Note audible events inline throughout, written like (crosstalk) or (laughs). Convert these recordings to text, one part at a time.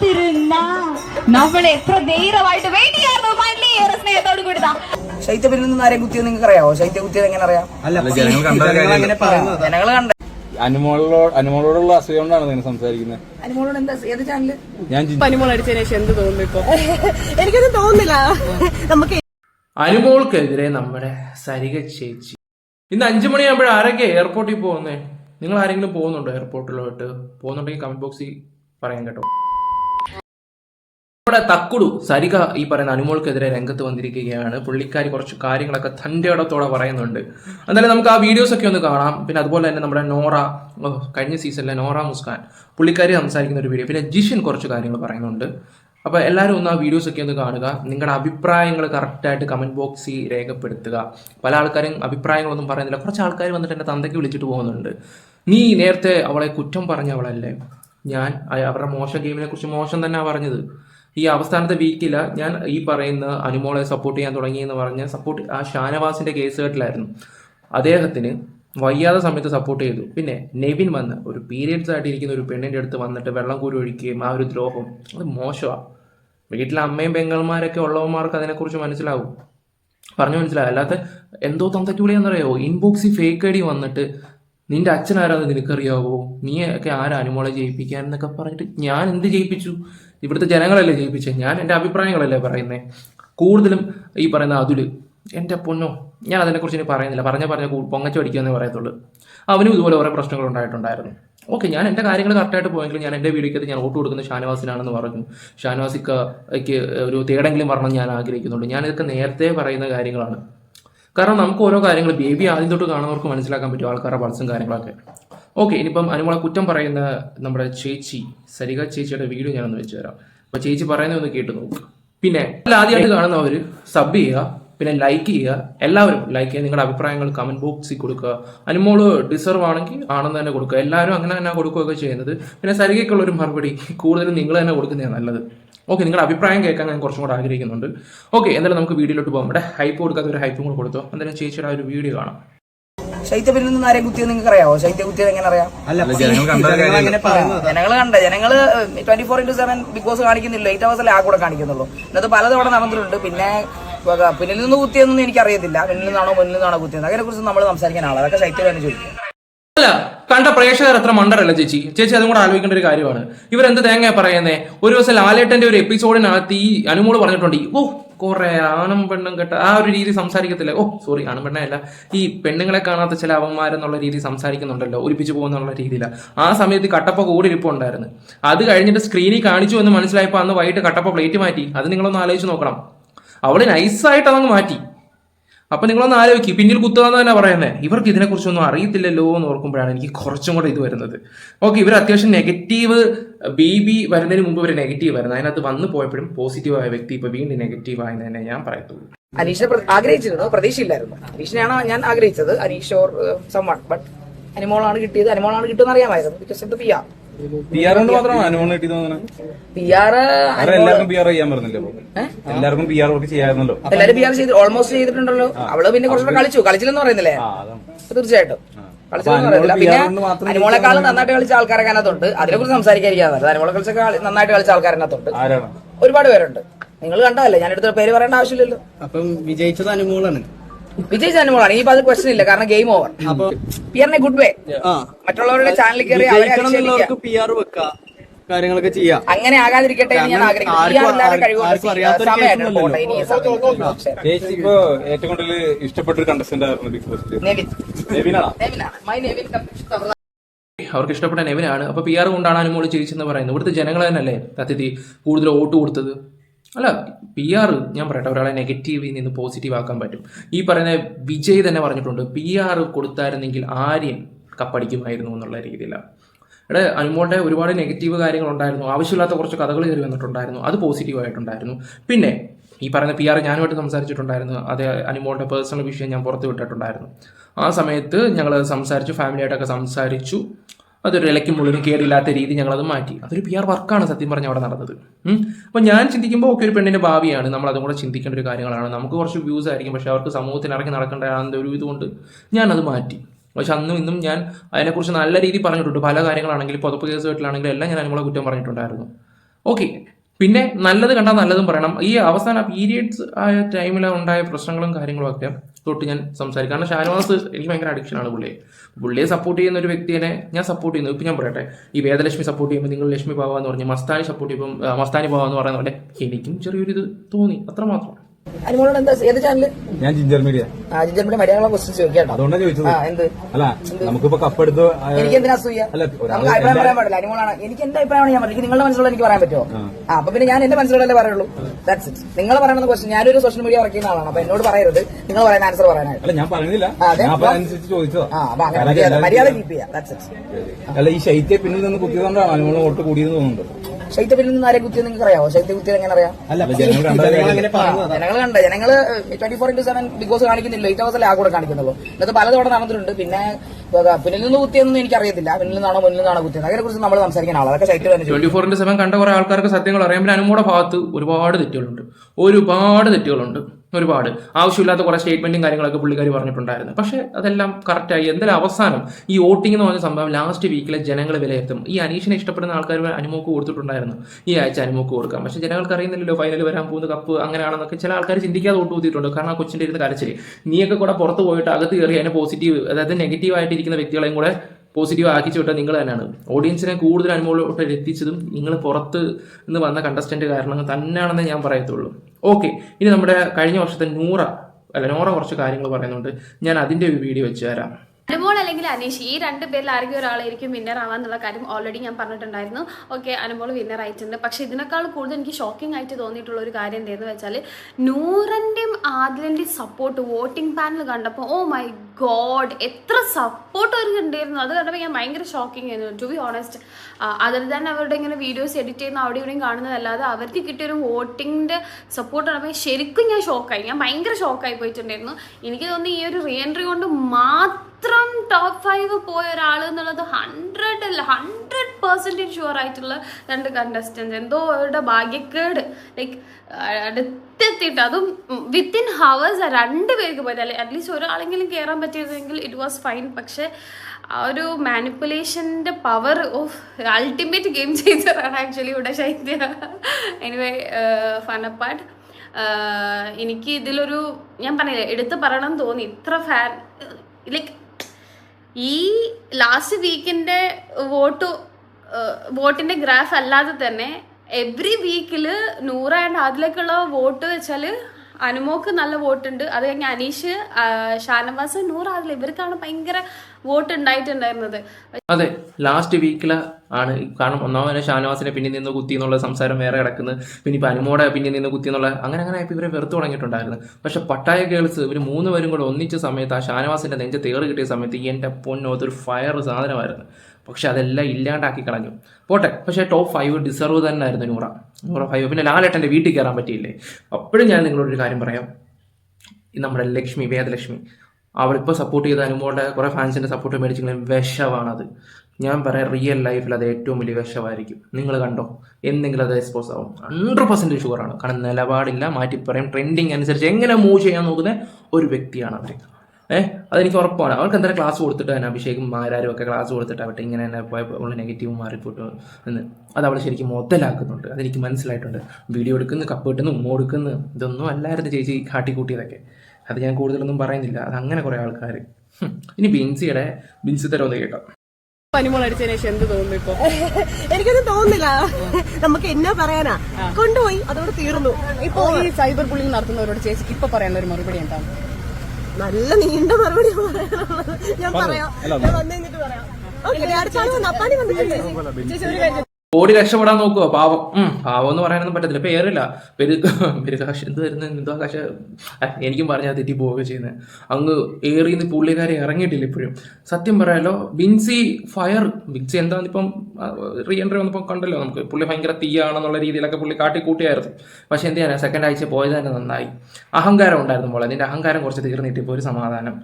കാത്തിരുന്ന. നമ്മൾ എത്ര ധൈര്യമായിട്ട് വെയിറ്റ് ചെയ്യാറുണ്ട് ഫൈനലി ഏറെ സ്നേഹത്തോട് കൂടി ദാ. ശൈത്യപ്പിൽ നിന്ന് ആരെ കുത്തിയത് നിങ്ങൾക്ക് അറിയാവോ? ശൈത്യ കുത്തിയത് എങ്ങനെ അറിയാം? ജനങ്ങൾ കണ്ട. അനുമോളോട് അനുമോളോടുള്ള അസുഖം കൊണ്ടാണ് നിങ്ങൾ സംസാരിക്കുന്നത്. അനുമോളോട് എന്താ ഏത് ചാനൽ ഞാൻ അടിച്ചതിന് ശേഷം എന്ത് തോന്നുന്നു ഇപ്പൊ? (laughs) എനിക്കൊന്നും തോന്നുന്നില്ല. നമുക്ക് അനുമോൾക്കെതിരെ നമ്മുടെ സരിക ചേച്ചി. ഇന്ന് അഞ്ചു മണിയാകുമ്പോൾ ആരൊക്കെ എയർപോർട്ടിൽ പോകുന്നേ? നിങ്ങൾ ആരെങ്കിലും പോകുന്നുണ്ടോ എയർപോർട്ടിലോട്ട് പോകുന്നുണ്ടെങ്കിൽ കമന്റ് ബോക്സിൽ പറയാൻ കേട്ടോ. നമ്മുടെ തക്കുടു സരിക ഈ പറയുന്ന അനുമോൾക്കെതിരെ രംഗത്ത് വന്നിരിക്കുകയാണ്. പുള്ളിക്കാരി കുറച്ച് കാര്യങ്ങളൊക്കെ തന്റെ ഇടത്തോടെ പറയുന്നുണ്ട്. എന്തായാലും നമുക്ക് ആ വീഡിയോസ് ഒക്കെ ഒന്ന് കാണാം. പിന്നെ അതുപോലെ തന്നെ നമ്മുടെ നോറ കഴിഞ്ഞ സീസണിലെ നോറ മുസ്കാൻ പുള്ളിക്കാരി സംസാരിക്കുന്ന ഒരു വീഡിയോ. പിന്നെ ജിഷിൻ കുറച്ച് കാര്യങ്ങൾ പറയുന്നുണ്ട്. അപ്പോൾ എല്ലാവരും ഒന്ന് ആ വീഡിയോസ് ഒക്കെ ഒന്ന് കാണുക. നിങ്ങളുടെ അഭിപ്രായങ്ങൾ കറക്റ്റായിട്ട് കമന്റ് ബോക്സിൽ രേഖപ്പെടുത്തുക. പല ആൾക്കാരും അഭിപ്രായങ്ങളൊന്നും പറയുന്നില്ല. കുറച്ച് ആൾക്കാർ വന്നിട്ട് എന്റെ തന്തയ്ക്ക് വിളിച്ചിട്ട് പോകുന്നുണ്ട്. നീ നേരത്തെ അവളെ കുറ്റം പറഞ്ഞവളല്ലേ ഞാൻ അയ- അവരുടെ മോശം ഗെയിമിനെ കുറിച്ച് മോശം തന്നെ പറഞ്ഞത്. ഈ അവസാനത്തെ വീക്കില ഞാൻ ഈ പറയുന്ന അനുമോളെ സപ്പോർട്ട് ചെയ്യാൻ തുടങ്ങി എന്ന് പറഞ്ഞ സപ്പോർട്ട് ആ ഷാനവാസിന്റെ കേസ് കേട്ടിലായിരുന്നു. അദ്ദേഹത്തിന് വയ്യാതെ സമയത്ത് സപ്പോർട്ട് ചെയ്തു. പിന്നെ നെവിൻ വന്ന് ഒരു പീരിയഡ്സ് ആയിട്ട് ഇരിക്കുന്ന ഒരു പെണ്ണിന്റെ അടുത്ത് വന്നിട്ട് വെള്ളം കൂരി ഒഴിക്കുകയും ആ ഒരു ദ്രോഹം. അത് മോശമാണ് വീട്ടിലെ അമ്മയും പെങ്ങൾമാരൊക്കെ ഉള്ളവന്മാർക്ക് അതിനെക്കുറിച്ച് മനസ്സിലാവും. പറഞ്ഞു മനസ്സിലാവും അല്ലാത്ത എന്തോ തന്തയ്ക്ക് ഇൻബോക്സി ഫേക്ക് ഐ ഡി വന്നിട്ട് നിന്റെ അച്ഛൻ ആരാന്ന് നിനക്കറിയാവോ? നീ ഒക്കെ ആരാ അനുമോളെ ജയിപ്പിക്കാൻ എന്നൊക്കെ പറഞ്ഞിട്ട് ഞാൻ എന്ത് ജയിപ്പിച്ചു? ഇവിടുത്തെ ജനങ്ങളല്ലേ ജയിപ്പിച്ചത് ഞാൻ എന്റെ അഭിപ്രായങ്ങളല്ലേ പറയുന്നത് കൂടുതലും ഈ പറയുന്ന അതുൽ എന്റെ പൊന്നോ ഞാൻ അതിനെക്കുറിച്ച് ഇനി പറയുന്നില്ല. പറഞ്ഞ പറഞ്ഞ പൊങ്ങച്ച അടിക്കാന്നേ പറയത്തുള്ളൂ. അവനും ഇതുപോലെ കുറേ പ്രശ്നങ്ങൾ ഉണ്ടായിട്ടുണ്ടായിരുന്നു. ഓക്കെ ഞാൻ എന്റെ കാര്യങ്ങൾ കറക്റ്റായിട്ട് പോയെങ്കിലും ഞാൻ എന്റെ വീഡിയോക്കകത്ത് ഞാൻ വോട്ട് കൊടുക്കുന്നത് ഷാനവാസിനാണെന്ന് പറഞ്ഞു. ഷാനവാസിക്ക് ഒരു തേടെങ്കിലും വരണം ഞാൻ ആഗ്രഹിക്കുന്നുള്ളൂ ഞാൻ ഇതൊക്കെ നേരത്തെ പറയുന്ന കാര്യങ്ങളാണ്. കാരണം നമുക്ക് ഓരോ കാര്യങ്ങൾ ബേബി ആദ്യം തൊട്ട് കാണുന്നവർക്ക് മനസ്സിലാക്കാൻ പറ്റും ആൾക്കാരുടെ പൾസും കാര്യങ്ങളൊക്കെ. ഓക്കെ ഇനിയിപ്പം അനുമോളെ കുറ്റം പറയുന്ന നമ്മുടെ ചേച്ചി സരിക ചേച്ചിയുടെ വീഡിയോ ഞാനൊന്ന് വെച്ച് തരാം. അപ്പോൾ ചേച്ചി പറയുന്നത് ഒന്ന് കേട്ട് നോക്കുക. പിന്നെ ആദ്യമായിട്ട് കാണുന്നവർ സബ് ചെയ്യുക പിന്നെ ലൈക്ക് ചെയ്യുക. എല്ലാവരും ലൈക്ക് ചെയ്യുക. നിങ്ങളുടെ അഭിപ്രായങ്ങൾ കമന്റ് ബോക്സിൽ കൊടുക്കുക. അനുമോൾ ഡിസർവ് ആണെങ്കിൽ ആണെന്ന് തന്നെ കൊടുക്കുക. എല്ലാവരും അങ്ങനെ തന്നെ കൊടുക്കുകയൊക്കെ ചെയ്യുന്നത്. പിന്നെ സരികയ്ക്കുള്ള ഒരു മറുപടി കൂടുതലും നിങ്ങൾ തന്നെ കൊടുക്കുന്നതാണ് നല്ലത്. ഓക്കെ നിങ്ങളുടെ അഭിപ്രായം കേൾക്കാൻ ഞാൻ കുറച്ചും കൂടെ ആഗ്രഹിക്കുന്നുണ്ട്. ഓക്കെ എന്തായാലും നമുക്ക് വീഡിയോയിലോട്ട് പോകാം. ഇവിടെ ഹൈപ്പ് കൊടുക്കാത്ത ഒരു ഹൈപ്പും കൂടെ കൊടുത്തോ. എന്തായാലും ചേച്ചിയുടെ ആ ഒരു വീഡിയോ കാണാം. ശൈത്യപ്പിൽ നിന്ന് ആരെയും കുത്തിയത് നിങ്ങൾക്ക് അറിയാവോ ശൈത്യ കുത്തിയത് എങ്ങനെ അറിയാം അല്ല ജനങ്ങൾ കണ്ട ജനങ്ങൾ twenty four into seven Big Boss കാണിക്കുന്നില്ല. എയ്റ്റ് അവേഴ്സല്ലേ ആ കൂടെ കാണിക്കുന്നുള്ളൂ. ഇന്നത്തെ പലതവണ നടന്നിട്ടുണ്ട്. പിന്നെ പിന്നിൽ നിന്ന് കുത്തിയെന്നൊന്നും എനിക്കറിയത്തില്ല. പിന്നിൽ നിന്നാണോ മുന്നിൽ നിന്നാണോ കുത്തിയത്? അതിനെ കുറിച്ച് നമ്മൾ സംസാരിക്കാൻ ആളാണ് അതൊക്കെ ശൈത്യം തന്നെ ചോദിക്കും. അല്ല പ്രേക്ഷകർ അത്ര മണ്ടരല്ല ചേച്ചി. ചേച്ചി അതും കൂടെ ആലോചിക്കേണ്ട ഒരു കാര്യമാണ്. ഇവരെന്ത് തേങ്ങ പറയുന്നേ? ഒരു ദിവസം ലാലേട്ടന്റെ ഒരു എപ്പിസോഡിനകത്ത് ഈ അനുമോൾ പറഞ്ഞിട്ടുണ്ട് ഓ കുറെ ആണും പെണ്ണും കെട്ട ആ ഒരു രീതി സംസാരിക്കത്തില്ല. ഓ സോറി ആണും പെണ്ണല്ല ഈ പെണ്ണുങ്ങളെ കാണാത്ത ചില അവന്മാരെന്നുള്ള രീതി സംസാരിക്കുന്നുണ്ടല്ലോ ഒലിപ്പിച്ചു പോകുന്നുള്ള രീതിയിലാണ് ആ സമയത്ത് കട്ടപ്പ കൂടി ഇരിപ്പുണ്ടായിരുന്നു അത് കഴിഞ്ഞിട്ട് സ്ക്രീനിൽ കാണിച്ചു എന്ന് മനസ്സിലായപ്പോൾ അന്ന് വൈകിട്ട് കട്ടപ്പ പ്ലേറ്റ് മാറ്റി. അത് നിങ്ങളൊന്ന് ആലോചിച്ച് നോക്കണം. അവൾ നൈസായിട്ട് അതങ്ങ് മാറ്റി. അപ്പൊ നിങ്ങളൊന്ന് ആലോചിക്കും. പിന്നിൽ കുത്തുകയെന്ന് തന്നെ പറയുന്നത് ഇവർക്ക് ഇതിനെക്കുറിച്ചൊന്നും അറിയത്തില്ലല്ലോ എന്ന് ഓർക്കുമ്പോഴാണ് എനിക്ക് കുറച്ചും കൂടെ ഇത് വരുന്നത്. ഓക്കെ ഇവർ അത്യാവശ്യം നെഗറ്റീവ് ബി ബി വരുന്നതിന് മുമ്പ് ഇവർ നെഗറ്റീവ് വരുന്നത്. അതിനകത്ത് വന്നു പോയപ്പോഴും പോസിറ്റീവ് ആയ വ്യക്തി ഇപ്പൊ വീണ്ടും നെഗറ്റീവ് ആയെന്ന് തന്നെ ഞാൻ പറയത്തുള്ളൂ. അനീഷിനെ ആഗ്രഹിച്ചിരുന്നു. പ്രതീക്ഷയില്ലായിരുന്നു. അനീഷിനെയാണ് ഞാൻ ആഗ്രഹിച്ചത്. അനീഷ് ഓർ സമ്മാൺ ബട്ട് അനിമോളാണ് കിട്ടിയത്. അനിമോളാണ് കിട്ടുമെന്ന് അറിയാമായിരുന്നു. Because of R P R കൊണ്ട് മാത്രമാണ് അനുമോൾ കിട്ടി തോന്നുന്നത്. പി ആർ എല്ലാവർക്കും പി ആർ ചെയ്യാൻ പറഞ്ഞില്ലേ എല്ലാവർക്കും പി ആർ ഒക്കെ ചെയ്യാമായിരുന്നല്ലോ എല്ലാരും പി ആർ ചെയ്ത് ഓൾമോസ്റ്റ് ചെയ്തിട്ടുണ്ടല്ലോ. അവൾ പിന്നെ കുറച്ചുകൂടെ കളിച്ചു. കളിച്ചില്ലെന്ന് പറയുന്നില്ലേ? തീർച്ചയായിട്ടും. പിന്നെ അനിമോളെക്കാളും നന്നായിട്ട് കളിച്ച ആൾക്കാരൊക്കെ അതിനെ കുറിച്ച് സംസാരിക്കാതിരിക്കാതെ. അനുമോളെ കളിച്ച കളി- നന്നായിട്ട് കളിച്ച ആൾക്കാരതിനകത്തുണ്ട് ഒരുപാട് പേരുണ്ട്. നിങ്ങൾ കണ്ടതല്ലേ? ഞാൻ എടുത്ത പേര് പറയേണ്ട ആവശ്യമില്ലല്ലോ. അപ്പം വിജയിച്ചത് അനുമോളാണ്. വിജയ് അനുമോളാണ് ഈ അത് ക്വസ്റ്റൻ ഇല്ല. കാരണം ഗെയിം ഓവർ അപ്പൊ പി ആറിനെ ഗുഡ് വേ മറ്റുള്ളവരുടെ ചാനലിൽ കയറി അവരെ പി ആർ വെക്കാം കാര്യങ്ങളൊക്കെ ചെയ്യാം. അങ്ങനെ ആകാതിരിക്കട്ടെ എന്ന് ഞാൻ ഇപ്പൊ ഏറ്റവും കൂടുതൽ ഇഷ്ടപ്പെട്ട ഒരു കണ്ടസ്റ്റന്റ് ആയിരുന്നു ബിഗ് അവർക്ക് ഇഷ്ടപ്പെട്ട നെവിനാണ്. അപ്പൊ പി ആർ കൊണ്ടാണ് അനുമോൾ ജയിച്ചെന്ന് പറയുന്നത്. ഇവിടുത്തെ ജനങ്ങൾ തന്നെയല്ലേ? അതിഥി കൂടുതൽ വോട്ട് കൊടുത്തത്. അല്ല പി ആർ ഞാൻ പറയട്ടെ ഒരാളെ നെഗറ്റീവിൽ നിന്ന് പോസിറ്റീവ് ആക്കാൻ പറ്റും. ഈ പറയുന്ന വിജയ് തന്നെ പറഞ്ഞിട്ടുണ്ട് പി ആർ കൊടുത്തായിരുന്നെങ്കിൽ ആര്യൻ കപ്പടിക്കുമായിരുന്നു എന്നുള്ള രീതിയിലാണ്. ഇവിടെ അനുമോളുടെ ഒരുപാട് നെഗറ്റീവ് കാര്യങ്ങൾ ഉണ്ടായിരുന്നു ആവശ്യമില്ലാത്ത കുറച്ച് കഥകൾ കയറി വന്നിട്ടുണ്ടായിരുന്നു അത് പോസിറ്റീവ് ആയിട്ടുണ്ടായിരുന്നു. പിന്നെ ഈ പറയുന്ന പി ആർ ഞാനുമായിട്ട് സംസാരിച്ചിട്ടുണ്ടായിരുന്നു അതേ അനുമോളുടെ പേഴ്സണൽ വിഷയം ഞാൻ പുറത്ത് വിട്ടിട്ടുണ്ടായിരുന്നു. ആ സമയത്ത് ഞങ്ങൾ സംസാരിച്ചു ഫാമിലിയായിട്ടൊക്കെ സംസാരിച്ചു. അതൊരു ഇലയ്ക്കും മുള്ളിനും കേടില്ലാത്ത രീതി ഞങ്ങളത് മാറ്റി. അതൊരു പി ആർ വർക്കാണ് സത്യം പറഞ്ഞ അവിടെ നടന്നത്. അപ്പോൾ ഞാൻ ചിന്തിക്കുമ്പോൾ ഒക്കെ ഒരു പെണ്ണിന്റെ ഭാവിയാണ്. നമ്മൾ അതും കൂടെ ചിന്തിക്കേണ്ട ഒരു കാര്യങ്ങളാണ്. നമുക്ക് കുറച്ച് വ്യൂസ് ആയിരിക്കും. പക്ഷേ അവർക്ക് സമൂഹത്തിൽ ഇറങ്ങി നടക്കേണ്ട ഒരു ഇതുകൊണ്ട് ഞാനത് മാറ്റി. പക്ഷെ അന്നും ഇന്നും ഞാൻ അതിനെക്കുറിച്ച് നല്ല രീതിയിൽ പറഞ്ഞിട്ടുണ്ട്. പല കാര്യങ്ങളാണെങ്കിലും പുതപ്പ് കേസ് വീട്ടിലാണെങ്കിലും എല്ലാം ഞാൻ നമ്മളെ കുറ്റം പറഞ്ഞിട്ടുണ്ടായിരുന്നു. ഓക്കെ. പിന്നെ നല്ലത് കണ്ടാൽ നല്ലതും പറയണം. ഈ അവസാന പീരിയഡ്സ് ആയ ടൈമിൽ ഉണ്ടായ പ്രശ്നങ്ങളും കാര്യങ്ങളും ഒക്കെ തൊട്ട് ഞാൻ സംസാരിക്കും. കാരണം ഷാനവാസ് എനിക്ക് ഭയങ്കര അഡിക്ഷനാണ് പുള്ളിയെ. പുള്ളിയെ സപ്പോർട്ട് ചെയ്യുന്ന ഒരു വ്യക്തിയെ ഞാൻ സപ്പോർട്ട് ചെയ്യുന്നു. ഇപ്പം ഞാൻ പറയട്ടെ ഈ വേദലക്ഷ്മി സപ്പോർട്ട് ചെയ്യുമ്പോൾ നിങ്ങൾ ലക്ഷ്മി പാവ എന്ന് പറഞ്ഞ് മസ്താനി സപ്പോർട്ട് ചെയ്യുമ്പോൾ മസ്താനി പാവ എന്ന് പറയുന്ന എനിക്കും ചെറിയൊരു ഇത് തോന്നി. അത്രമാത്രം അനുമോളോട് എന്താ ഏത് ഞാൻ ജിഞ്ചർ മീഡിയ. ജിഞ്ചറിന്റെ മര്യാദ ക്വസ്റ്റ്യൻ ചോദിക്കാം അതുകൊണ്ടാണ് ചോദിച്ചത്. ആ എന്ത്? അല്ല നമുക്കിപ്പോ കപ്പെടുത്ത് എനിക്ക് എന്തിനാ അസൂയ? നമുക്ക് അഭിപ്രായം പറയാൻ പാടില്ല. അനുമോളാണ്. എനിക്ക് എന്റെ അഭിപ്രായമാണ് ഞാൻ പറഞ്ഞത് നിങ്ങളുടെ മനസ്സിലുള്ള എനിക്ക് പറയാൻ പറ്റുമോ? ആ. അപ്പൊ പിന്നെ ഞാൻ എന്റെ മനസ്സിലുള്ളതല്ലേ പറയുള്ളൂ. ദാറ്റ്സ് ഇറ്റ് നിങ്ങൾ പറയുന്ന ക്വസ്റ്റ്യൻ ഞാനൊരു സോഷ്യൽ മീഡിയ വർക്ക് ചെയ്യുന്ന ആളാണ്. അപ്പൊ എന്നോട് പറയരുത്. നിങ്ങൾ പറയുന്ന ആൻസർ പറയാനായിട്ട്. ഞാൻ പറയുന്നില്ല. ആ മര്യാദ കീപ്പ് ചെയ്യാം. ദാറ്റ്സ് ഇറ്റ് അല്ല ഈ ശൈത്യ പിന്നിൽ നിന്ന് കുത്തിയതുകൊണ്ടാണ് അനുമോൾ വോട്ട് കൂടിയെന്ന് തോന്നുന്നുണ്ട്. ശൈത്യപ്പിൽ നിന്ന് ആരെ കുത്തിയത് നിങ്ങൾക്ക് അറിയാമോ ശൈത്യ കുത്തിയത് എങ്ങനെ അറിയാം? ജനങ്ങൾ കണ്ട ജനങ്ങൾ twenty four into seven Big Boss കാണിക്കുന്നില്ല. ഈ ദിവസം ആ കൂടെ കാണിക്കുന്നുള്ളൂ. ഇന്നത്തെ പലതവണ നടന്നിട്ടുണ്ട്. പിന്നെ പിന്നിൽ നിന്ന് കുത്തിയെന്ന് എനിക്ക് അറിയത്തില്ല പിന്നിൽ നിന്നാണോ മുന്നിൽ നിന്നാണോ കുത്തിയത്? അതിനെ കുറിച്ച് നമ്മൾ സംസാരിക്കാൻ ആളാണ് അതൊക്കെ ശൈത്യം തന്നെ ട്വന്റി ഫോർ ഇന്റു സെവൻ കണ്ട കുറെ ആൾക്കാർക്ക് സത്യങ്ങൾ അറിയാൻ പിന്നെ അനുമോടെ ഭാഗത്ത് ഒരുപാട് തെറ്റുകളുണ്ട്. ഒരുപാട് തെറ്റുകളുണ്ട്. ഒരുപാട്. ആവശ്യമില്ലാത്ത കുറെ സ്റ്റേറ്റ്മെന്റും കാര്യങ്ങളൊക്കെ പുള്ളിക്കാർ പറഞ്ഞിട്ടുണ്ടായിരുന്നു. പക്ഷേ അതെല്ലാം കറക്റ്റായി എന്തായാലും അവസാനം ഈ വോട്ടിംഗ് എന്ന് പറഞ്ഞ സംഭവം ലാസ്റ്റ് വീക്കിലെ ജനങ്ങൾ വിലയിരുത്തും. ഈ അനീഷിനെ ഇഷ്ടപ്പെടുന്ന ആൾക്കാർ അനുമോക്ക് കൊടുത്തിട്ടുണ്ടായിരുന്നു. ഈ ആഴ്ച അനുമോക്ക് കൊടുക്കാം. പക്ഷേ ജനങ്ങൾക്ക് അറിയുന്നില്ലല്ലോ ഫൈനൽ വരാൻ പോകുന്ന കപ്പ് അങ്ങനെയാണെന്നൊക്കെ ചില ആൾക്കാർ ചിന്തിക്കാതെ വോട്ട് കൂത്തിയിട്ടുണ്ട്. കാരണം ആ കൊച്ചിന്റെ ഇരുന്ന് കരച്ചിൽ നീയൊക്കെ കൂടെ പുറത്ത് പോയിട്ട് അകത്ത് കയറി അതിനെ പോസിറ്റീവ് അതായത് നെഗറ്റീവ് ആയിട്ടിരിക്കുന്ന വ്യക്തികളെയും കൂടെ പോസിറ്റീവ് ആക്കി വിട്ടത് നിങ്ങൾ തന്നെയാണ്. ഓഡിയൻസിനെ കൂടുതൽ അനുഭവത്തോട്ട് എത്തിച്ചതും നിങ്ങൾ പുറത്ത് നിന്ന് വന്ന കണ്ടസ്റ്റന്റ് കാരണം തന്നെയാണെന്ന് ഞാൻ പറയത്തുള്ളൂ. ഓക്കെ ഇനി നമ്മുടെ കഴിഞ്ഞ വർഷത്തെ നൂറ അല്ല നോറ കുറച്ച് കാര്യങ്ങൾ പറയുന്നുണ്ട്. ഞാൻ അതിന്റെ ഒരു വീഡിയോ വെച്ച് തരാം. അനുമോൾ അല്ലെങ്കിൽ അനീഷ് ഈ രണ്ട് പേരിൽ ആരെങ്കിലും ഒരാളായിരിക്കും വിന്നർ ആവാന്നുള്ള കാര്യം ഓൾറെഡി ഞാൻ പറഞ്ഞിട്ടുണ്ടായിരുന്നു. ഓക്കെ അനുമോൾ വിന്നർ ആയിട്ടുണ്ട്. പക്ഷെ ഇതിനേക്കാൾ കൂടുതൽ എനിക്ക് ഷോക്കിംഗ് ആയിട്ട് തോന്നിയിട്ടുള്ള ഒരു കാര്യം എന്താണെന്ന് വെച്ചാൽ നൂറിന്റെയും ആദിലിന്റെയും സപ്പോർട്ട് വോട്ടിംഗ് പാനൽ കണ്ടപ്പോൾ ഓ മൈ ഗോഡ് എത്ര സപ്പോർട്ട് അവർക്ക് ഉണ്ടായിരുന്നു. അത് കണ്ടപ്പോൾ ഞാൻ ഭയങ്കര ഷോക്കിംഗ് ആയിരുന്നു. ടു ബി ഓണസ്റ്റ് അതിൽ തന്നെ അവരുടെ ഇങ്ങനെ വീഡിയോസ് എഡിറ്റ് ചെയ്യുന്ന അവിടെ ഇവിടെയും കാണുന്നതല്ലാതെ അവർക്ക് കിട്ടിയൊരു വോട്ടിങ്ങിന്റെ സപ്പോർട്ട് കണ്ടപ്പോൾ ശരിക്കും ഞാൻ ഷോക്കായി ഞാൻ ഭയങ്കര ഷോക്കായി പോയിട്ടുണ്ടായിരുന്നു. എനിക്ക് തോന്നുന്നു ഈ ഒരു റീ എൻട്രി കൊണ്ട് മാത്രം ടോപ്പ് ഫൈവ് പോയ ഒരാൾ എന്നുള്ളത് ഹൺഡ്രഡ് അല്ല ഹൺഡ്രഡ് പെർസെന്റേജ് ഷുവർ ആയിട്ടുള്ള രണ്ട് കണ്ടസ്റ്റൻസ് എന്തോ അവരുടെ ഭാഗ്യക്കേട്. ലൈക്ക് അടുത്തെത്തിയിട്ട് അതും വിത്തിൻ ഹവേഴ്സ് രണ്ട് പേർക്ക് പോയത്. അല്ലെ അറ്റ്ലീസ്റ്റ് ഒരാളെങ്കിലും കയറാൻ പറ്റിയതെങ്കിൽ ഇറ്റ് വാസ് ഫൈൻ പക്ഷേ ആ ഒരു മാനിപ്പുലേഷന്റെ പവർ ഓഫ് അൾട്ടിമേറ്റ് ഗെയിം ചേഞ്ചറാണ് ആക്ച്വലി ഇവിടെ ശൈത്യ. എനിവേ ഫൺ ഫനപ്പാട്ട് എനിക്ക് ഇതിലൊരു ഞാൻ പറഞ്ഞില്ല എടുത്ത് പറയണം തോന്നി. ഇത്ര ഫാൻ ലൈക്ക് ഈ ലാസ്റ്റ് വീക്കിന്റെ വോട്ട് വോട്ടിന്റെ ഗ്രാഫ് അല്ലാതെ തന്നെ എവറി വീക്കിൽ നൂറ് ആൻഡ് അതിലേക്കുള്ള വോട്ട് വെച്ചാൽ അനുമോക്ക് നല്ല വോട്ടുണ്ട്. അത് കഴിഞ്ഞ് അനീഷ് ഷാനവാസ് നൂറ് അതിൽ ഇവർക്കാണ് ഭയങ്കര വോട്ട് ഉണ്ടായിട്ടുണ്ടായിരുന്നത്. അതെ ലാസ്റ്റ് വീക്കിൽ ആണ്. കാരണം ഒന്നാമത് ഷാനവാസിനെ പിന്നിൽ നിന്ന് കുത്തി എന്നുള്ള സംസാരം വേറെ കിടക്കുന്നത് പിന്നെ ഇപ്പൊ അനുമോടെ പിന്നിൽ നിന്ന് കുത്തി എന്നുള്ള അങ്ങനെ അങ്ങനെ ഇപ്പൊ ഇവരെ വെറുത്ത് തുടങ്ങിയിട്ടുണ്ടായിരുന്നു. പക്ഷെ പട്ടായ ഗേൾസ് ഇവർ മൂന്ന് പേരും കൂടെ ഒന്നിച്ച സമയത്ത് ആ ഷാനവാസിന്റെ നെഞ്ച് തേറ് കിട്ടിയ സമയത്ത് എന്റെ പൊന്നോ അതൊരു ഫയർ സാധനമായിരുന്നു. പക്ഷെ അതെല്ലാം ഇല്ലാണ്ടാക്കി കളഞ്ഞു. പോട്ടെ പക്ഷേ ടോപ്പ് ഫൈവ് ഡിസർവ് തന്നെ ആയിരുന്നു നൂറ. നൂറ ഫൈവ് പിന്നെ ലാലേട്ടന്റെ വീട്ടിൽ കയറാൻ പറ്റിയില്ലേ? അപ്പോഴും ഞാൻ നിങ്ങളോടൊരു കാര്യം പറയാം. നമ്മുടെ ലക്ഷ്മി വേദലക്ഷ്മി അവളിപ്പോൾ സപ്പോർട്ട് ചെയ്ത അനുമോളുടെ കുറേ ഫാൻസിന്റെ സപ്പോർട്ട് മേടിച്ചെങ്കിലും വിഷമാണത് ഞാൻ പറയാം റിയൽ ലൈഫിൽ അത് ഏറ്റവും വലിയ വിഷമായിരിക്കും നിങ്ങൾ കണ്ടോ? എന്തെങ്കിലും അത് എക്സ്പോസ് ആവും. ഹൺഡ്രഡ് പെർസെന്റ് ഷുവറാണ് കാരണം നിലപാടില്ല മാറ്റി പറയും ട്രെൻഡിങ് അനുസരിച്ച് എങ്ങനെ മൂവ് ചെയ്യാൻ നോക്കുന്ന ഒരു വ്യക്തിയാണ് അവർ ഏഹ് അതെനിക്ക് ഉറപ്പാണ്. അവർക്ക് എന്തായാലും ക്ലാസ് കൊടുത്തിട്ട് തന്നെ അഭിഷേകും മാരാരും ഒക്കെ ക്ലാസ് കൊടുത്തിട്ട് അവിടെ ഇങ്ങനെ തന്നെ പോയപ്പോൾ നെഗറ്റീവ് മാറിപ്പോട്ട് എന്ന് അത് അവൾ ശരിക്കും മൊത്തലാക്കുന്നുണ്ട് അതെനിക്ക് മനസ്സിലായിട്ടുണ്ട്. വീഡിയോ എടുക്കുന്നു കപ്പ് കിട്ടുന്നു ഉമ്മ കൊടുക്കുന്നു. ഇതൊന്നും അല്ലായിരുന്നു ചേച്ചി കാട്ടിക്കൂട്ടിയതൊക്കെ. അത് ഞാൻ കൂടുതലൊന്നും പറയുന്നില്ല. അത് അങ്ങനെ കുറേ ആൾക്കാർ ഇനി ബിൻസിയുടെ ബിൻസി തരം ഒന്ന് കേട്ടോ. അനുമോൾ അടിച്ചതിന് ശേഷം എന്ത് തോന്നുന്നു ഇപ്പൊ? (laughs) എനിക്കൊന്നും തോന്നുന്നില്ല. നമുക്ക് എന്നാ പറയാനാ? കൊണ്ടുപോയി. അതോടെ തീർന്നു. ഇപ്പൊ ഈ സൈബർ ബുള്ളിങ് നടത്തുന്നവരോട് ചേച്ചിക്ക് ഇപ്പൊ പറയാനുള്ള ഒരു മറുപടി എന്താണ് നല്ല നീണ്ട മറുപടി പറയാനുള്ളത്. ഞാൻ പറയാം. ഞാൻ വന്നു കഴിഞ്ഞിട്ട് പറയാം. ഓക്കെ വന്നിട്ടുണ്ട്. ചേച്ചി ഒരു കാര്യം ഓടി രക്ഷപ്പെടാൻ നോക്കുക പാവം. പാവം എന്ന് പറയാനൊന്നും പറ്റത്തില്ല. പേരില്ല പെരു പെരുകാശ് എന്ത് വരുന്ന എന്തോ കാശ എനിക്കും പറഞ്ഞാൽ തെറ്റി പോവുക ചെയ്യുന്നത് അങ്ങ് ഏറി നിന്ന് പുള്ളിക്കാരെ ഇറങ്ങിയിട്ടില്ല ഇപ്പോഴും. സത്യം പറയാലോ ബിൻസി ഫയർ ബിൻസി എന്താന്ന് ഇപ്പം റീ എൻട്രി വന്നപ്പോൾ കണ്ടല്ലോ നമുക്ക്. പുള്ളി ഭയങ്കര തീയാണെന്നുള്ള രീതിയിലൊക്കെ പുള്ളി കാട്ടിക്കൂട്ടിയായിരുന്നു. പക്ഷെ എന്ത് ചെയ്യാനാ സെക്കൻഡ് ആഴ്ച പോയത് തന്നെ നന്നായി. അഹങ്കാരം ഉണ്ടായിരുന്നു പോലെ അതിന്റെ അഹങ്കാരം കുറച്ച് തീർന്നിട്ട് ഇപ്പോൾ ഒരു സമാധാനം.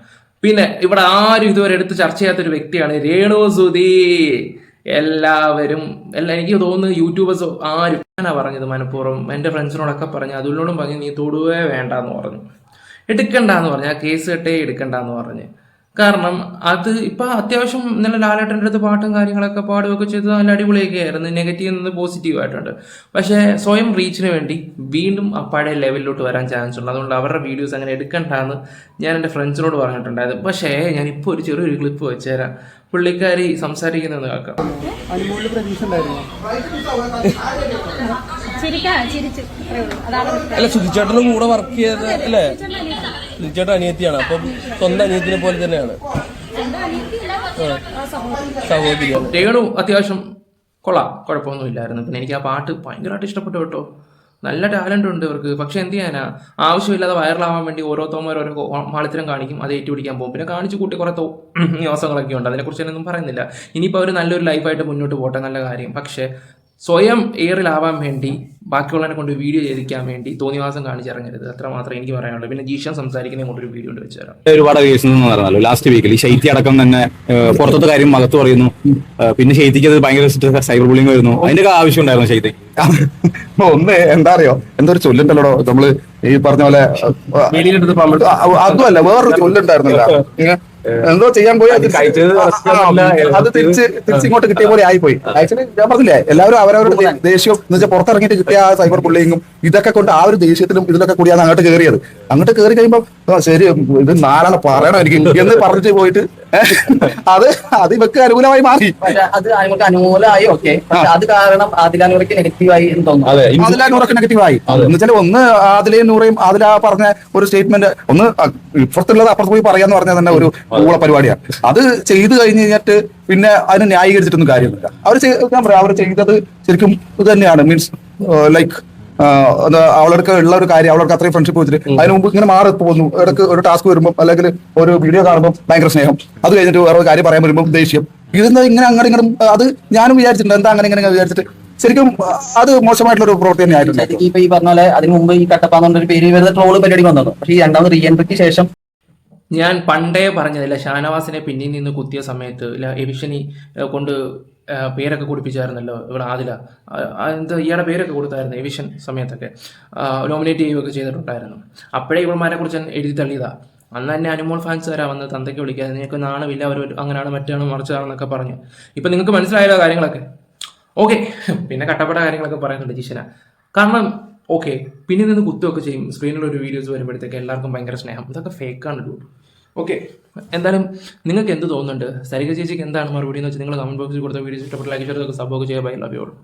പിന്നെ ഇവിടെ ആരും ഇതുവരെ എടുത്ത് ചർച്ച ചെയ്യാത്തൊരു വ്യക്തിയാണ് രേണു സുധി എല്ലാവരും എല്ലാ എനിക്ക് തോന്നുന്നു യൂട്യൂബേഴ്സ് ആരും ഞാനാ പറഞ്ഞത് മനഃപൂർവം. എന്റെ ഫ്രണ്ട്സിനോടൊക്കെ പറഞ്ഞു അതിനോടും പറഞ്ഞു നീ തൊടുവേ വേണ്ട എന്ന് പറഞ്ഞു. എടുക്കണ്ട എന്ന് പറഞ്ഞു. ആ കേസ് കെട്ടേ എടുക്കണ്ട എന്ന് പറഞ്ഞ്. കാരണം അത് ഇപ്പം അത്യാവശ്യം ഇന്നലെ ലാലേട്ടന്റെ അടുത്ത് പാട്ടും കാര്യങ്ങളൊക്കെ പാടുകയൊക്കെ ചെയ്ത് നല്ല അടിപൊളിയൊക്കെ ആയിരുന്നു. നെഗറ്റീവ് നിന്ന് പോസിറ്റീവ് ആയിട്ടുണ്ട്. പക്ഷേ സ്വയം റീച്ചിന് വേണ്ടി വീണ്ടും ആ പഴയ ലെവലിലോട്ട് വരാൻ ചാൻസ് ഉണ്ട്. അതുകൊണ്ട് അവരുടെ വീഡിയോസ് അങ്ങനെ എടുക്കണ്ടെന്ന് ഞാൻ എന്റെ ഫ്രണ്ട്സിനോട് പറഞ്ഞിട്ടുണ്ടായത് പക്ഷേ ഞാൻ ഇപ്പോൾ ഒരു ചെറിയൊരു ക്ലിപ്പ് വെച്ചുതരാം പുള്ളിക്കാരി സംസാരിക്കുന്നത് കേൾക്കാം. അനുമോളിൽ പ്രതീക്ഷ ചിരിക്കാ ചിരിച്ചു. അത്രേ ഉള്ളൂ. അതാണ് അല്ല സുധിച്ചേട്ടനും കൂടെ വർക്ക് ചെയ്ത് അല്ലേ? സുധിച്ചേട്ടൻ അനിയത്തിയാണ് അപ്പം സ്വന്തം അനിയത്തിനെ പോലെ തന്നെയാണ്. സഹോദരി. രേണു അത്യാവശ്യം കൊള്ളാം. കുഴപ്പമൊന്നുമില്ലായിരുന്നു പിന്നെ എനിക്ക് ആ പാട്ട് ഭയങ്കരമായിട്ട് ഇഷ്ടപ്പെട്ടു കേട്ടോ. നല്ല ടാലന്റ് ഉണ്ട് ഇവർക്ക്. പക്ഷെ എന്ത് ചെയ്യാനാ? ആവശ്യമില്ലാതെ വൈറലാവാൻ വേണ്ടി ഓരോരുത്തന്മാർ ഓരോ മാളിത്തരം കാണിക്കും അത് ഏറ്റുപിടിക്കാൻ പോകും. പിന്നെ കാണിച്ചു കൂട്ടി കുറേ ദിവസങ്ങളൊക്കെ (clears throat) ഉണ്ട്. അതിനെക്കുറിച്ച് ഞാനൊന്നും പറയുന്നില്ല. ഇനിയിപ്പോൾ അവർ നല്ലൊരു ലൈഫായിട്ട് മുന്നോട്ട് പോട്ടെ നല്ല കാര്യം. പക്ഷേ സ്വയം എയറിലാവാൻ വേണ്ടി ബാക്കിയുള്ളവനെ കൊണ്ട് വീഡിയോ ചെയ്തിരിക്കാൻ വേണ്ടി തോന്നിവാസം കാണിച്ചിറങ്ങരുത്. അത്ര മാത്രമേ എനിക്ക് പറയാനുള്ളൂ. പിന്നെ ജീഷൻ സംസാരിക്കുന്ന ഒരു വീഡിയോ ഉണ്ട് വെച്ചുതരാം ഒരുപാട് കേസ് നടന്നല്ലോ ലാസ്റ്റ് വീക്കിൽ ഈ ശൈത്യ അടക്കം തന്നെ പുറത്തത്തെ കാര്യം മകത്ത് പറയുന്നു. പിന്നെ ശൈത്യക്ക് അത് ഭയങ്കര സൈബർ ബുള്ളിങ് വരുന്നു. അതിന്റെ ഒക്കെ ആവശ്യം ഉണ്ടായിരുന്നു ശൈത്യ. ഒന്ന് എന്താ അറിയോ? എന്തോ ഒരു ചൊല്ലുണ്ടല്ലോ നമ്മൾ ഈ പറഞ്ഞ പോലെ അതുമല്ല വേറൊരു ചൊല്ലുണ്ടായിരുന്നില്ല. എന്തോ ചെയ്യാൻ പോയി അത് അത് തിരിച്ച് തിരിച്ച് ഇങ്ങോട്ട് കിട്ടിയ പോലെ ആയിപ്പോയി. ആക്ച്വലി ഞാൻ പറഞ്ഞില്ലേ എല്ലാവരും അവരവരുടെ ദേഷ്യവും ദേഷ്യം എന്ന് വെച്ചാൽ പുറത്തിറങ്ങിയിട്ട് കിട്ടിയ ആ സൈബർ ബുള്ളിങ്ങും ഇതൊക്കെ കൊണ്ട് ആ ഒരു ദേഷ്യത്തിലും ഇതിലൊക്കെ കൂടിയാണ് അങ്ങോട്ട് കയറിയത് അങ്ങോട്ട് കയറി കഴിയുമ്പോൾ ശരി ഇത് നാലാണ് പറയണം എനിക്ക് എന്ന് പറഞ്ഞിട്ട് പോയിട്ട് അത് അത് ഇവക്ക് അനുകൂലമായി മാറി. അത് നമുക്ക് അനുകൂലമായി ഓക്കെ. അത് കാരണം ആദിലാനൂറയ്ക്ക് നെഗറ്റീവായി എന്ന് തോന്നുന്നു. ആദിലാനൂറൊക്കെ നെഗറ്റീവായി നൂറൊക്കെ നെഗറ്റീവ് ആയി. എന്ന് വെച്ചാൽ ഒന്ന് ആദിലയും നൂറയും ആദില പറഞ്ഞ ഒരു സ്റ്റേറ്റ്മെന്റ് ഒന്ന് ഇപ്പുറത്തുള്ളത് അപ്പുറത്ത് പോയി പറയാന്ന് പറഞ്ഞാൽ തന്നെ ഒരു ഊള പരിപാടിയാണ്. അത് ചെയ്തു കഴിഞ്ഞ് കഴിഞ്ഞിട്ട് പിന്നെ അതിന് ന്യായീകരിച്ചിട്ടൊന്നും കാര്യമില്ല. അവർ ഞാൻ പറയാം അവർ ചെയ്തത് ശരിക്കും ഇത് തന്നെയാണ്. മീൻസ് ലൈക്ക് അവളടുക്ക് ഉള്ള ഒരു കാര്യം അവൾക്ക് അത്രയും ഫ്രണ്ട്ഷിപ്പ് വെച്ചിട്ട് അതിന് മുമ്പ് ഇങ്ങനെ മാറി പോകുന്നു. ഇടയ്ക്ക് ഒരു ടാസ്ക് വരുമ്പോൾ അല്ലെങ്കിൽ ഒരു വീഡിയോ കാണുമ്പോൾ ഭയങ്കര സ്നേഹം. അത് കഴിഞ്ഞിട്ട് വേറെ ഒരു കാര്യം പറയാൻ വരുമ്പോൾ ദേഷ്യം. ഇതെന്താ ഇങ്ങനെ അങ്ങനെ ഇങ്ങനെ അത് ഞാനും വിചാരിച്ചിട്ടുണ്ട്. എന്താ അങ്ങനെ ഇങ്ങനെ വിചാരിച്ചിട്ട് ശരിക്കും അത് മോശമായിട്ടുള്ള ഒരു പ്രവൃത്തി തന്നെ ആയിട്ടുണ്ട് ഇപ്പൊ ഈ പറഞ്ഞ പോലെ അതിന് മുമ്പ് ഈ കട്ടപ്പാന്നൊരു പേര് വരുന്ന ട്രോൾ പരിപാടി വന്നത് പക്ഷേ ഈ രണ്ടാമത് റീ എൻട്രിക്ക് ശേഷം ഞാൻ പണ്ടേ പറഞ്ഞതില്ല ഷാനവാസിനെ പിന്നിൽ നിന്ന് കുത്തിയ സമയത്ത് ഇല്ല എവിഷനി കൊണ്ട് പേരൊക്കെ കുടിപ്പിച്ചായിരുന്നല്ലോ ഇവിടെ ആദില. എന്താ ഇയാളുടെ പേരൊക്കെ കൊടുത്തായിരുന്നു എവിഷൻ സമയത്തൊക്കെ. നോമിനേറ്റ് ചെയ്യുകയൊക്കെ ചെയ്തിട്ടുണ്ടായിരുന്നു. അപ്പോഴേ ഇവന്മാരെ കുറിച്ച് എഴുതി തള്ളിയതാ. അന്ന് തന്നെ അനുമോൾ ഫാൻസ് വരാ വന്ന് തന്തയ്ക്ക് വിളിക്കാതെ നിങ്ങൾക്ക് നാണമില്ല അവർ അങ്ങനെയാണ് മറ്റാണ് മറിച്ചതാണെന്നൊക്കെ പറഞ്ഞു. ഇപ്പം നിങ്ങൾക്ക് മനസ്സിലായല്ലോ കാര്യങ്ങളൊക്കെ? ഓക്കെ പിന്നെ കട്ടപ്പെട്ട കാര്യങ്ങളൊക്കെ പറയുന്നുണ്ട് ജിഷന. കാരണം ഓക്കെ പിന്നെ നിന്ന് കുത്തുമൊക്കെ ചെയ്യും. സ്ക്രീനിൽ ഒരു വീഡിയോസ് വരുമ്പോഴത്തേക്ക് എല്ലാവർക്കും ഭയങ്കര സ്നേഹം. ഇതൊക്കെ ഫേക്കാണ് ഡൂട്ട് ഓക്കെ എന്തായാലും നിങ്ങൾക്ക് എന്ത് തോന്നുന്നുണ്ട്? സരിക ചേച്ചിക്ക് എന്താണ് മറുപടി എന്ന് വെച്ചാൽ നിങ്ങൾ കമന്റ് ബോക്സിൽ കൊടുത്ത വീഡിയോസ് ഇഷ്ടപ്പെട്ട ലൈക്ക് ഷെയർ സബ്ബൊക്കെ ചെയ്യാൻ ബൈ ലവ്